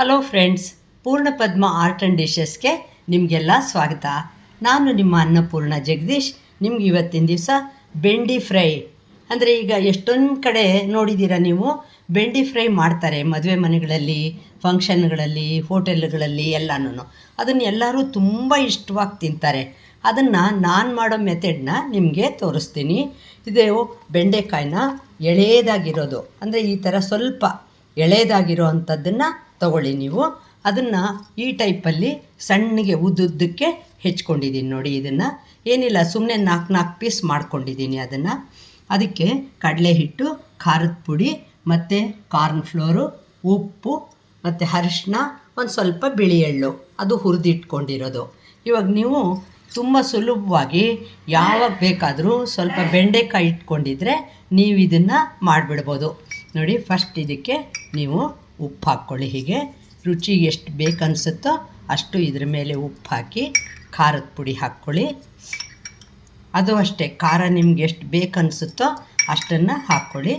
Hello friends Purnapadma art and ಡಿಶಸ್ಗೆ ನಿಮಗೆಲ್ಲ ಸ್ವಾಗತ. ನಾನು ನಿಮ್ಮ ಅನ್ನಪೂರ್ಣ ಜಗದೀಶ್. ನಿಮ್ಗೆ ಇವತ್ತಿನ ದಿವಸ ಬೆಂಡಿ ಫ್ರೈ. ಅಂದರೆ ಈಗ ಎಷ್ಟೊಂದು ಕಡೆ ನೋಡಿದ್ದೀರ ನೀವು, ಬೆಂಡಿ ಫ್ರೈ ಮಾಡ್ತಾರೆ ಮದುವೆ ಮನೆಗಳಲ್ಲಿ ಫಂಕ್ಷನ್ಗಳಲ್ಲಿ ಹೋಟೆಲ್ಗಳಲ್ಲಿ ಎಲ್ಲನೂ ಅದನ್ನು ಎಲ್ಲರೂ ತುಂಬ ಇಷ್ಟವಾಗಿ ತಿಂತಾರೆ. ಅದನ್ನು ನಾನು ಮಾಡೋ ಮೆಥಡ್ನ ನಿಮಗೆ ತೋರಿಸ್ತೀನಿ. ಇದು ಬೆಂಡೆಕಾಯಿನ ಎಳೆಯದಾಗಿರೋದು. ಅಂದರೆ ಈ ಥರ ಸ್ವಲ್ಪ ಎಳೆಯದಾಗಿರೋ ಅಂಥದ್ದನ್ನು ತಗೊಳ್ಳಿ ನೀವು. ಅದನ್ನು ಈ ಟೈಪಲ್ಲಿ ಸಣ್ಣಗೆ ಉದ್ದುದ್ದಕ್ಕೆ ಹೆಚ್ಕೊಂಡಿದ್ದೀನಿ ನೋಡಿ ಇದನ್ನು. ಏನಿಲ್ಲ ಸುಮ್ಮನೆ ನಾಲ್ಕು ನಾಲ್ಕು ಪೀಸ್ ಮಾಡ್ಕೊಂಡಿದ್ದೀನಿ ಅದನ್ನು. ಅದಕ್ಕೆ ಕಡಲೆ ಹಿಟ್ಟು ಖಾರದ ಪುಡಿ, ಮತ್ತು ಕಾರ್ನ್ ಫ್ಲೋರು ಉಪ್ಪು, ಮತ್ತು ಅರಿಶಿನ ಒಂದು ಸ್ವಲ್ಪ ಬಿಳಿ ಎಳ್ಳು ಅದು ಹುರಿದಿಟ್ಕೊಂಡಿರೋದು. ಇವಾಗ ನೀವು ತುಂಬ ಸುಲಭವಾಗಿ ಯಾವಾಗ ಬೇಕಾದರೂ ಸ್ವಲ್ಪ ಬೆಂಡೆಕಾಯಿ ಇಟ್ಕೊಂಡಿದ್ರೆ ನೀವು ಇದನ್ನು ಮಾಡಿಬಿಡ್ಬೋದು. ನೋಡಿ ಫಸ್ಟ್ ಇದಕ್ಕೆ ನೀವು ಉಪ್ಪು ಹಾಕ್ಕೊಳ್ಳಿ. ಹೀಗೆ ರುಚಿಗೆ ಎಷ್ಟು ಬೇಕನ್ಸುತ್ತೋ ಅಷ್ಟು ಇದ್ರ ಮೇಲೆ ಉಪ್ಪು ಹಾಕಿ ಖಾರದ ಪುಡಿ ಹಾಕ್ಕೊಳ್ಳಿ. ಅದು ಅಷ್ಟೇ, ಖಾರ ನಿಮ್ಗೆ ಎಷ್ಟು ಬೇಕನ್ಸುತ್ತೋ ಅಷ್ಟನ್ನು ಹಾಕ್ಕೊಳ್ಳಿ.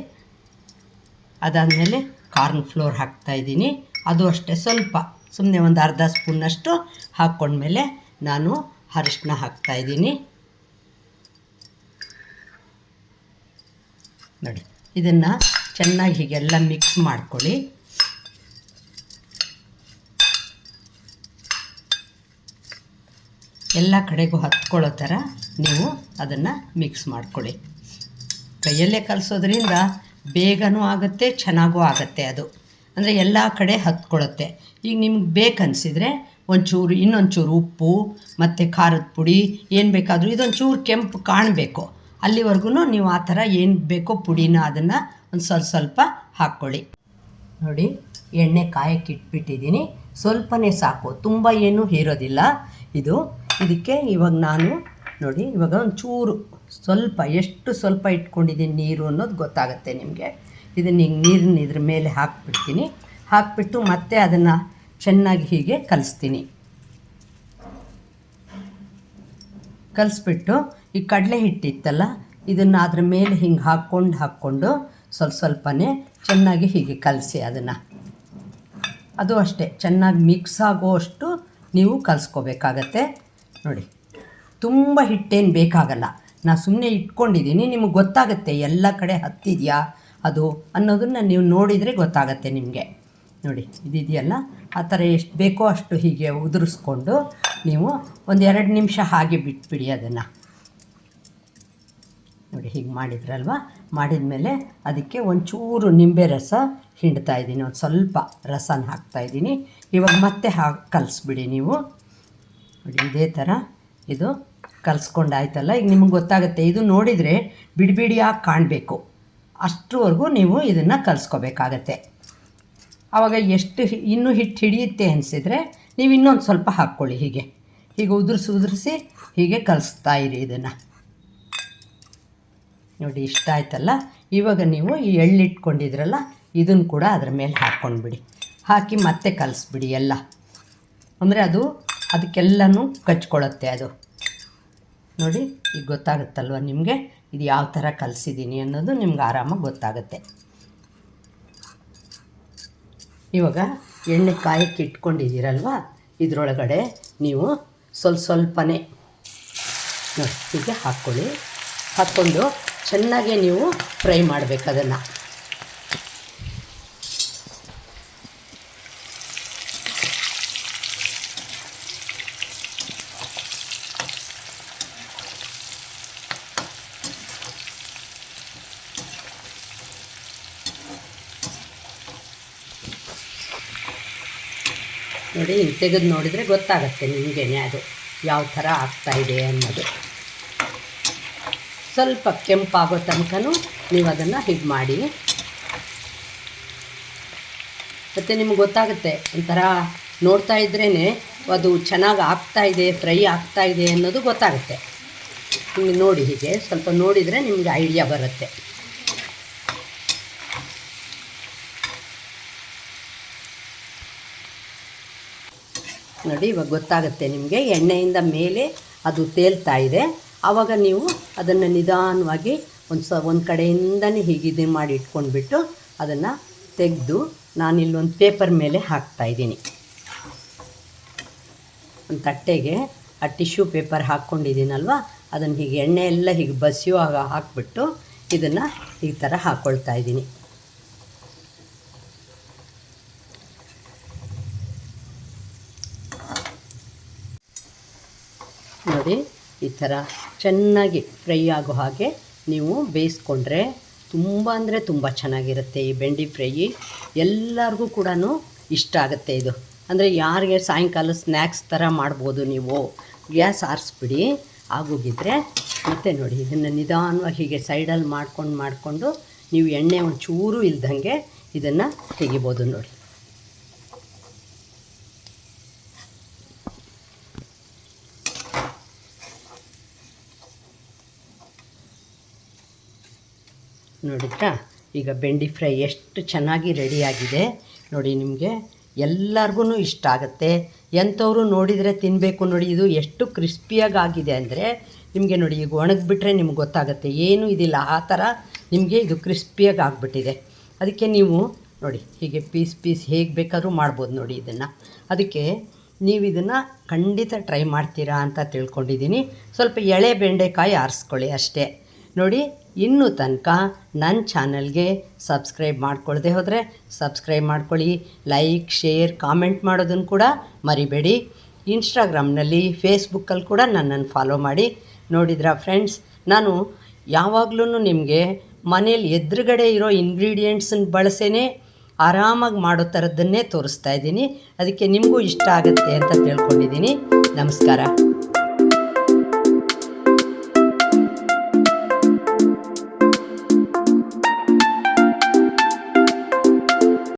ಅದಾದಮೇಲೆ ಕಾರ್ನ್ ಫ್ಲೋರ್ ಹಾಕ್ತಾಯಿದ್ದೀನಿ ಅದು ಅಷ್ಟೇ, ಸ್ವಲ್ಪ ಸುಮ್ಮನೆ ಒಂದು ಅರ್ಧ ಸ್ಪೂನಷ್ಟು ಹಾಕ್ಕೊಂಡ್ಮೇಲೆ ನಾನು ಅರಿಶಿನ ಹಾಕ್ತಾಯಿದ್ದೀನಿ ನೋಡಿ, ಇದನ್ನು ಚೆನ್ನಾಗಿ ಹೀಗೆಲ್ಲ ಮಿಕ್ಸ್ ಮಾಡ್ಕೊಳ್ಳಿ. ಎಲ್ಲ ಕಡೆಗೂ ಹತ್ಕೊಳ್ಳೋ ಥರ ನೀವು ಅದನ್ನು ಮಿಕ್ಸ್ ಮಾಡ್ಕೊಳ್ಳಿ. ಕೈಯಲ್ಲೇ ಕಲಿಸೋದ್ರಿಂದ ಬೇಗನೂ ಆಗುತ್ತೆ, ಚೆನ್ನಾಗೂ ಆಗುತ್ತೆ ಅದು. ಅಂದರೆ ಎಲ್ಲ ಕಡೆ ಹತ್ಕೊಳ್ಳುತ್ತೆ. ಈಗ ನಿಮ್ಗೆ ಬೇಕನ್ಸಿದ್ರೆ ಒಂಚೂರು, ಇನ್ನೊಂಚೂರು ಉಪ್ಪು, ಮತ್ತು ಖಾರದ ಪುಡಿ, ಏನು ಬೇಕಾದರೂ, ಇದೊಂಚೂರು ಕೆಂಪು ಕಾಣಬೇಕು. ಅಲ್ಲಿವರೆಗೂ ನೀವು ಆ ಥರ ಏನು ಬೇಕೋ ಪುಡಿನ ಅದನ್ನು ಒಂದು ಸ್ವಲ್ಪ ಸ್ವಲ್ಪ ಹಾಕ್ಕೊಳ್ಳಿ ನೋಡಿ, ಎಣ್ಣೆ ಕಾಯಕ್ಕೆ ಇಟ್ಬಿಟ್ಟಿದ್ದೀನಿ. ಸ್ವಲ್ಪನೇ ಸಾಕು. ತುಂಬ ಏನೂ ಹೀರೋದಿಲ್ಲ ಇದು. ಇದಕ್ಕೆ ಇವಾಗ ನಾನು, ನೋಡಿ, ಇವಾಗ ಒಂದು ಚೂರು ಸ್ವಲ್ಪ, ಎಷ್ಟು ಸ್ವಲ್ಪ ಇಟ್ಕೊಂಡಿದ್ದೀನಿ ನೀರು ಅನ್ನೋದು ಗೊತ್ತಾಗುತ್ತೆ ನಿಮಗೆ. ಇದನ್ನು ಹಿಂಗೆ ನೀರನ್ನ ಇದ್ರ ಮೇಲೆ ಹಾಕ್ಬಿಡ್ತೀನಿ. ಹಾಕ್ಬಿಟ್ಟು ಮತ್ತೆ ಅದನ್ನು ಚೆನ್ನಾಗಿ ಹೀಗೆ ಕಲಿಸ್ತೀನಿ. ಕಲಿಸ್ಬಿಟ್ಟು ಈ ಕಡಲೆ ಹಿಟ್ಟಿತ್ತಲ್ಲ, ಇದನ್ನು ಅದ್ರ ಮೇಲೆ ಹಿಂಗೆ ಹಾಕ್ಕೊಂಡು ಹಾಕ್ಕೊಂಡು ಸ್ವಲ್ಪ ಸ್ವಲ್ಪನೇ ಚೆನ್ನಾಗಿ ಹೀಗೆ ಕಲಸಿ ಅದನ್ನು. ಅದು ಅಷ್ಟೇ, ಚೆನ್ನಾಗಿ ಮಿಕ್ಸ್ ಆಗೋಷ್ಟು ನೀವು ಕಲಿಸ್ಕೋಬೇಕಾಗತ್ತೆ. ನೋಡಿ, ತುಂಬ ಹಿಟ್ಟೇನು ಬೇಕಾಗಲ್ಲ. ನಾನು ಸುಮ್ಮನೆ ಇಟ್ಕೊಂಡಿದ್ದೀನಿ, ನಿಮಗೆ ಗೊತ್ತಾಗುತ್ತೆ, ಎಲ್ಲ ಕಡೆ ಹತ್ತಿದೆಯಾ, ಅದು ಅನ್ನೋದನ್ನು ನೀವು ನೋಡಿದರೆ ಗೊತ್ತಾಗತ್ತೆ ನಿಮಗೆ. ನೋಡಿ, ಇದಿದೆಯಲ್ಲ, ಆ ಥರ ಎಷ್ಟು ಬೇಕೋ ಅಷ್ಟು ಹೀಗೆ ಉದುರಿಸ್ಕೊಂಡು ನೀವು ಒಂದು ಎರಡು ನಿಮಿಷ ಹಾಗೆ ಬಿಟ್ಬಿಡಿ ಅದನ್ನು. ನೋಡಿ ಹೀಗೆ ಮಾಡಿದ್ರಲ್ವ? ಮಾಡಿದ ಮೇಲೆ ಅದಕ್ಕೆ ಒಂಚೂರು ನಿಂಬೆ ರಸ ಹಿಂಡ್ತಾ ಇದ್ದೀನಿ. ಒಂದು ಸ್ವಲ್ಪ ರಸನ ಹಾಕ್ತಾಯಿದ್ದೀನಿ ಇವಾಗ ಮತ್ತೆ ಹಾಕಿ ಕಲಿಸ್ಬಿಡಿ ನೀವು. ನೋಡಿ, ಇದೇ ಥರ ಇದು ಕಲಿಸ್ಕೊಂಡಾಯ್ತಲ್ಲ? ಈಗ ನಿಮಗೆ ಗೊತ್ತಾಗುತ್ತೆ, ಇದು ನೋಡಿದರೆ ಬಿಡಿಬಿಡಿಯಾಗಿ ಕಾಣಬೇಕು. ಅಷ್ಟರವರೆಗೂ ನೀವು ಇದನ್ನು ಕಲಿಸ್ಕೋಬೇಕಾಗತ್ತೆ. ಆವಾಗ ಎಷ್ಟು ಹಿ- ಇನ್ನೂ ಹಿಟ್ಟು ಹಿಡಿಯುತ್ತೆ ಅನಿಸಿದರೆ ನೀವು ಇನ್ನೊಂದು ಸ್ವಲ್ಪ ಹಾಕ್ಕೊಳ್ಳಿ ಹೀಗೆ. ಹೀಗೆ ಉದುರಿಸಿ ಉದುರಿಸಿ ಹೀಗೆ ಕಲಿಸ್ತಾ ಇರಿ ಇದನ್ನು. ನೋಡಿ, ಇಷ್ಟ ಆಯ್ತಲ್ಲ? ಇವಾಗ ನೀವು ಈ ಎಳ್ಳಿಟ್ಕೊಂಡಿದ್ರಲ್ಲ ಇದನ್ನು ಕೂಡ ಅದ್ರ ಮೇಲೆ ಹಾಕ್ಕೊಂಡ್ಬಿಡಿ ಹಾಕಿ ಮತ್ತೆ ಕಲಿಸ್ಬಿಡಿ ಎಲ್ಲ. ಅಂದರೆ ಅದು, ಅದಕ್ಕೆಲ್ಲನೂ ಕಚ್ಕೊಳ್ಳುತ್ತೆ ಅದು. ನೋಡಿ, ಈಗ ಗೊತ್ತಾಗುತ್ತಲ್ವ ನಿಮಗೆ? ಇದು ಯಾವ ಥರ ಕಲಿಸಿದ್ದೀನಿ ಅನ್ನೋದು ನಿಮ್ಗೆ ಆರಾಮಾಗಿ ಗೊತ್ತಾಗುತ್ತೆ. ಇವಾಗ ಎಣ್ಣೆ ಕಾಯಕ್ಕೆ ಇಟ್ಕೊಂಡಿದ್ದೀರಲ್ವ? ಇದರೊಳಗಡೆ ನೀವು ಸ್ವಲ್ಪ ಸ್ವಲ್ಪನೇ ಹೀಗೆ ಹಾಕ್ಕೊಳ್ಳಿ. ಹಾಕ್ಕೊಂಡು ಚೆನ್ನಾಗಿ ನೀವು ಫ್ರೈ ಮಾಡಬೇಕು ಅದನ್ನು. ನೋಡಿ ತೆಗೆದು ನೋಡಿದರೆ ಗೊತ್ತಾಗುತ್ತೆ ನಿಮಗೇನೆ ಅದು ಯಾವ ಥರ ಆಗ್ತಾಯಿದೆ ಅನ್ನೋದು. ಸ್ವಲ್ಪ ಕೆಂಪಾಗೋ ತನಕನೂ ನೀವು ಅದನ್ನು ಹೀಗೆ ಮಾಡಿ. ಮತ್ತು ನಿಮ್ಗೆ ಗೊತ್ತಾಗುತ್ತೆ, ಒಂಥರ ನೋಡ್ತಾ ಇದ್ರೇ ಅದು ಚೆನ್ನಾಗಿ ಆಗ್ತಾ ಇದೆ, ಫ್ರೈ ಆಗ್ತಾ ಇದೆ ಅನ್ನೋದು ಗೊತ್ತಾಗುತ್ತೆ. ನಿಮಗೆ ನೋಡಿ ಹೀಗೆ, ಸ್ವಲ್ಪ ನೋಡಿದರೆ ನಿಮಗೆ ಐಡಿಯಾ ಬರುತ್ತೆ. ನೋಡಿ ಇವಾಗ ಗೊತ್ತಾಗುತ್ತೆ ನಿಮಗೆ, ಎಣ್ಣೆಯಿಂದ ಮೇಲೆ ಅದು ತೇಲ್ತಾ ಇದೆ. ಆವಾಗ ನೀವು ಅದನ್ನು ನಿಧಾನವಾಗಿ ಒಂದು ಸ, ಒಂದು ಕಡೆಯಿಂದನೇ ಹೀಗಿದೆ ಮಾಡಿ ಇಟ್ಕೊಂಡ್ಬಿಟ್ಟು ಅದನ್ನು ತೆಗೆದು ನಾನಿಲ್ಲೊಂದು ಪೇಪರ್ ಮೇಲೆ ಹಾಕ್ತಾ ಇದ್ದೀನಿ. ಒಂದು ತಟ್ಟೆಗೆ ಆ ಟಿಶ್ಯೂ ಪೇಪರ್ ಹಾಕ್ಕೊಂಡಿದ್ದೀನಲ್ವ? ಅದನ್ನು ಹೀಗೆ ಎಣ್ಣೆ ಎಲ್ಲ ಹೀಗೆ ಬಸಿಯುವಾಗ ಹಾಕ್ಬಿಟ್ಟು ಇದನ್ನು ಈ ಥರ ಹಾಕ್ಕೊಳ್ತಾ ಇದ್ದೀನಿ. ನೋಡಿ ಈ ಥರ ಚೆನ್ನಾಗಿ ಫ್ರೈ ಆಗೋ ಹಾಗೆ ನೀವು ಬೇಯಿಸ್ಕೊಂಡ್ರೆ ತುಂಬ ಅಂದರೆ ತುಂಬ ಚೆನ್ನಾಗಿರುತ್ತೆ ಈ ಬೆಂಡಿ ಫ್ರೈ. ಎಲ್ಲರಿಗೂ ಕೂಡ ಇಷ್ಟ ಆಗುತ್ತೆ ಇದು. ಅಂದರೆ ಯಾರಿಗೆ ಸಾಯಂಕಾಲ ಸ್ನ್ಯಾಕ್ಸ್ ಥರ ಮಾಡ್ಬೋದು ನೀವು, ಗ್ಯಾಸ್ ಆರಿಸ್ಬಿಡಿ. ಆಗೋಗಿದ್ರೆ ಮತ್ತೆ ನೋಡಿ, ಇದನ್ನು ನಿಧಾನವಾಗಿ ಹೀಗೆ ಸೈಡಲ್ಲಿ ಮಾಡ್ಕೊಂಡು ಮಾಡಿಕೊಂಡು ನೀವು ಎಣ್ಣೆ ಒಂಚೂರು ಇಲ್ದಂಗೆ ಇದನ್ನು ತೆಗಿಬೋದು ನೋಡಿ. ನೋಡಿದ್ರಾ? ಈಗ ಬೆಂಡಿ ಫ್ರೈ ಎಷ್ಟು ಚೆನ್ನಾಗಿ ರೆಡಿಯಾಗಿದೆ ನೋಡಿ ನಿಮಗೆ ಎಲ್ಲರಿಗೂ ಇಷ್ಟ ಆಗುತ್ತೆ. ಎಂಥವ್ರು ನೋಡಿದರೆ ತಿನ್ನಬೇಕು ನೋಡಿ. ಇದು ಎಷ್ಟು ಕ್ರಿಸ್ಪಿಯಾಗಿ ಆಗಿದೆ ಅಂದರೆ ನಿಮಗೆ ನೋಡಿ, ಈಗ ಒಣಗಿಬಿಟ್ರೆ ನಿಮ್ಗೆ ಗೊತ್ತಾಗುತ್ತೆ. ಏನೂ ಇದಿಲ್ಲ. ಆ ಥರ ನಿಮಗೆ ಇದು ಕ್ರಿಸ್ಪಿಯಾಗಿ ಆಗಿಬಿಟ್ಟಿದೆ ಅದಕ್ಕೆ ನೀವು ನೋಡಿ, ಹೀಗೆ ಪೀಸ್ ಪೀಸ್ ಹೇಗೆ ಬೇಕಾದರೂ ಮಾಡ್ಬೋದು ನೋಡಿ ಇದನ್ನು. ಅದಕ್ಕೆ ನೀವು ಇದನ್ನು ಖಂಡಿತ ಟ್ರೈ ಮಾಡ್ತೀರಾ ಅಂತ ತಿಳ್ಕೊಂಡಿದ್ದೀನಿ. ಸ್ವಲ್ಪ ಎಳೆ ಬೆಂಡೆಕಾಯಿ ಆರಿಸ್ಕೊಳ್ಳಿ ಅಷ್ಟೇ. ನೋಡಿ ಇನ್ನೂ ತನಕ ನನ್ನ ಚಾನಲ್ಗೆ ಸಬ್ಸ್ಕ್ರೈಬ್ ಮಾಡ್ಕೊಳ್ಳದೆ ಹೋದರೆ ಸಬ್ಸ್ಕ್ರೈಬ್ ಮಾಡ್ಕೊಳ್ಳಿ, ಲೈಕ್, ಶೇರ್, ಕಾಮೆಂಟ್ ಮಾಡೋದನ್ನು ಕೂಡ ಮರಿಬೇಡಿ. ಇನ್ಸ್ಟಾಗ್ರಾಮ್ನಲ್ಲಿ, ಫೇಸ್ಬುಕ್ಕಲ್ಲಿ ಕೂಡ ನನ್ನನ್ನು ಫಾಲೋ ಮಾಡಿ. ನೋಡಿದ್ರ ಫ್ರೆಂಡ್ಸ್, ನಾನು ಯಾವಾಗಲೂ ನಿಮಗೆ ಮನೇಲಿ ಎದುರುಗಡೆ ಇರೋ ಇಂಗ್ರೀಡಿಯೆಂಟ್ಸನ್ನು ಬಳಸೇನೆ, ಆರಾಮಾಗಿ ಮಾಡೋ ಥರದ್ದನ್ನೇ ತೋರಿಸ್ತಾ ಇದ್ದೀನಿ. ಅದಕ್ಕೆ ನಿಮಗೂ ಇಷ್ಟ ಆಗುತ್ತೆ ಅಂತ ತಿಳ್ಕೊಂಡಿದ್ದೀನಿ. ನಮಸ್ಕಾರ.